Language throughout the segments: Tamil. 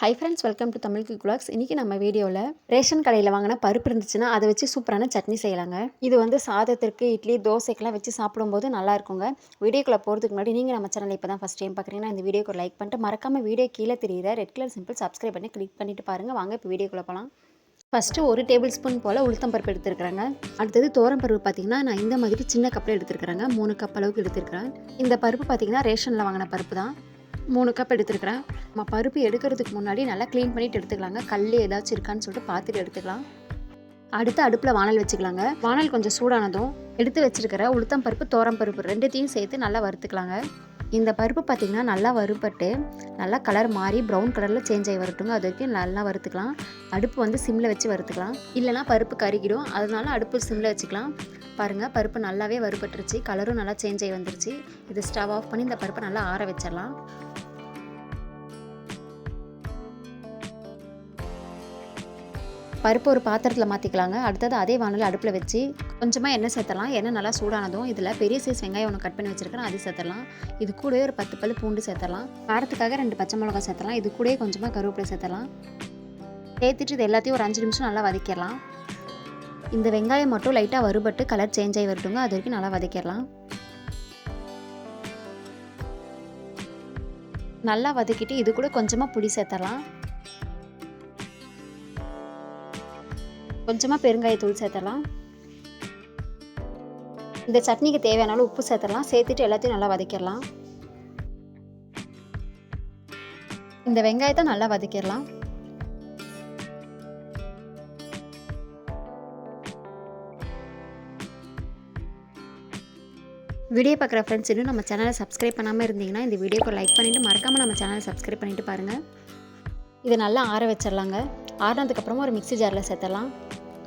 Hi friends welcome to Tamil குலாக்ஸ் இன்றைக்கி நம்ம வீடியோவில் ரேஷன் கடையில் வாங்கின பருப்பு இருந்துச்சுன்னா அதை வச்சு சூப்பரான சட்னி செய்யலாங்க. இது வந்து சாதத்திற்கு இட்லி தோசைக்கெல்லாம் வச்சு சாப்பிடும்போது நல்லா இருக்குங்க. வீடியோக்குள்ளே போகிறதுக்கு முன்னாடி நீங்கள் நம்ம சேனலில் இப்போ தான் ஃபஸ்ட் டைம் பார்க்குறீங்கன்னா இந்த வீடியோக்கு லைக் பண்ணிட்டு மறக்காமல் வீடியோ கீழே தெரியுற ரெட் கலர் சிம்பிள் சப்ஸ்கிரைப் பண்ணி கிளிக் பண்ணிட்டு பாருங்கள் வாங்க இப்போ வீடியோக்குள்ளே போகலாம் ஃபஸ்ட்டு ஒரு டேபிள் ஸ்பூன் போல் உளுத்தம் பருப்பு எடுத்துருக்குறாங்க. அடுத்தது தோரம் பருப்பு பார்த்தீங்கன்னா நான் இந்த மாதிரி சின்ன கப்பில் எடுத்துருக்குறேங்க. மூணு கப் அளவுக்கு எடுத்துருக்கிறேன். இந்த பருப்பு பார்த்தீங்கன்னா ரேஷனில் வாங்கின பருப்பு தான். மூணு கப் எடுத்துருக்கிறேன். நம்ம பருப்பு எடுக்கிறதுக்கு முன்னாடி நல்லா க்ளீன் பண்ணிட்டு எடுத்துக்கலாங்க. கல் ஏதாச்சும் இருக்கான்னு சொல்லிட்டு பார்த்துட்டு எடுத்துக்கலாம். அடுத்து அடுப்பில் வானல் வச்சுக்கலாங்க. வானல் கொஞ்சம் சூடானதும் எடுத்து வச்சுருக்கிற உளுத்தம் பருப்பு தோரம் பருப்பு ரெண்டுத்தையும் சேர்த்து நல்லா வறுத்துக்கலாங்க. இந்த பருப்பு பார்த்திங்கன்னா நல்லா வறுபட்டு நல்லா கலர் மாறி ப்ரௌன் கலரில் சேஞ்ச் ஆகி வரட்டுங்க. அது வரைக்கும் நல்லா வறுத்துக்கலாம். அடுப்பு வந்து சிம்மில் வச்சு வறுத்துக்கலாம். இல்லைனா பருப்பு கருகிடும். அதனால அடுப்பு சிம்மில் வச்சுக்கலாம். பாருங்கள் பருப்பு நல்லாவே வறுபட்டுருச்சு. கலரும் நல்லா சேஞ்ச் ஆகி வந்துருச்சு. இது ஸ்டவ் ஆஃப் பண்ணி இந்த பருப்பை நல்லா ஆற வச்சிடலாம். பருப்பு ஒரு பாத்திரத்தில் மாற்றிக்கலாங்க அடுத்தது அதே வானல் அடுப்பில் வச்சு கொஞ்சமாக எண்ணெய் சேர்த்தலாம். எண்ணெய் நல்லா சூடானதும் இதில் பெரிய சைஸ் வெங்காயம் ஒன்று கட் பண்ணி வச்சுருக்கேன். அது சேர்த்தலாம். இது கூடவே ஒரு பத்து பல் பூண்டு சேர்த்தலாம். காரத்துக்காக ரெண்டு பச்சை மிளகா சேர்த்தலாம். இது கூடவே கொஞ்சமாக கருவேப்பிலை சேர்த்தலாம். சேர்த்துட்டு இது எல்லாத்தையும் ஒரு அஞ்சு நிமிஷம் நல்லா வதக்கிடலாம். இந்த வெங்காயம் மட்டும் லைட்டாக வறுபட்டு கலர் சேஞ்ச் ஆகி வரட்டுங்க. அது வரைக்கும் நல்லா வதக்கிடலாம். நல்லா வதக்கிட்டு இது கூட கொஞ்சமாக புளி சேர்த்தலாம். கொஞ்சமாக பெருங்காயத்தூள் சேர்த்தலாம் இந்த சட்னிக்கு தேவையான உப்பு சேர்த்தலாம் சேர்த்துட்டு எல்லாத்தையும் நல்லா வதக்கிடலாம். இந்த வெங்காயத்தை நல்லா வதக்கிடலாம். வீடியோ பார்க்குற ஃப்ரெண்ட்ஸ் இன்னும் நம்ம சேனலை சப்ஸ்கிரைப் பண்ணாமல் இருந்தீங்கன்னா இந்த வீடியோக்கு லைக் பண்ணிவிட்டு மறக்காமல் நம்ம சேனலை சப்ஸ்கிரைப் பண்ணிவிட்டு பாருங்கள் இதை நல்லா ஆற வச்சிடலாங்க. ஆறினதுக்கப்புறமா ஒரு மிக்ஸி ஜாரில் சேர்த்தலாம்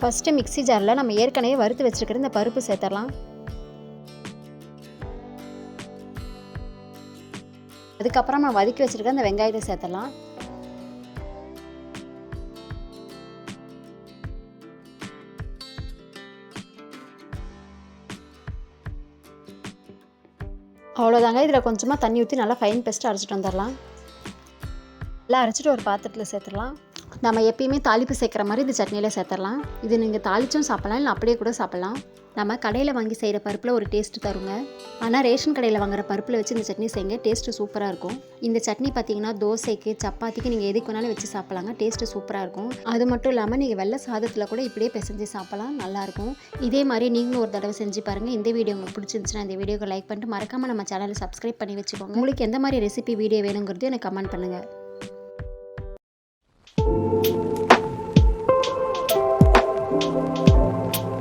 ஃபஸ்ட்டு மிக்ஸி ஜாரில் நம்ம ஏற்கனவே வறுத்து வச்சுருக்கிற இந்த பருப்பு சேர்த்தலாம் அதுக்கப்புறம் நம்ம வதக்கி வச்சுருக்க இந்த வெங்காயத்தை சேர்த்தலாம் அவ்வளோதாங்க இதில் கொஞ்சமாக தண்ணி ஊற்றி நல்லா ஃபைன் பெஸ்ட்டு அரைச்சிட்டு வந்துடலாம். நல்லா அரைச்சிட்டு ஒரு பாத்திரத்தில் சேர்த்துடலாம். நம்ம எப்பயுமே தாளிப்பு சேர்க்குற மாதிரி இந்த சட்னியில் சேர்த்துடலாம். இது நீங்கள் தாளிச்சும் சாப்பிட்லாம் இல்லை அப்படியே கூட சாப்பிட்லாம். நம்ம கடையில் வாங்கி செய்கிற பருப்பில் ஒரு டேஸ்ட்டு தருங்க. ஆனால் ரேஷன் கடையில் வாங்குற பருப்பில் வச்சு இந்த சட்னி செய்யுங்க டேஸ்ட்டு சூப்பராக இருக்கும். இந்த சட்னி பார்த்தீங்கன்னா தோசைக்கு சப்பாத்திக்கு நீங்கள் எதுக்கு வேணாலும் வச்சு சாப்பிட்லாங்க டேஸ்ட்டு சூப்பராக இருக்கும். அது மட்டும் இல்லாமல் நீங்கள் வெள்ளை சாதத்தில் கூட இப்படியே பிசைஞ்சு சாப்பிட்லாம் நல்லாயிருக்கும் இதே மாதிரி நீங்களும் ஒரு தடவை செஞ்சு பாருங்கள் இந்த வீடியோ உங்களுக்கு பிடிச்சிருந்துச்சுன்னா இந்த வீடியோக்கு லைக் பண்ணிட்டு மறக்காமல் நம்ம சேனலை சப்ஸ்கிரைப் பண்ணி வச்சுக்கோங்க. உங்களுக்கு எந்த மாதிரி ரெசிபி வீடியோ வேணுங்கிறது எனக்கு கமெண்ட் பண்ணுங்கள் うん。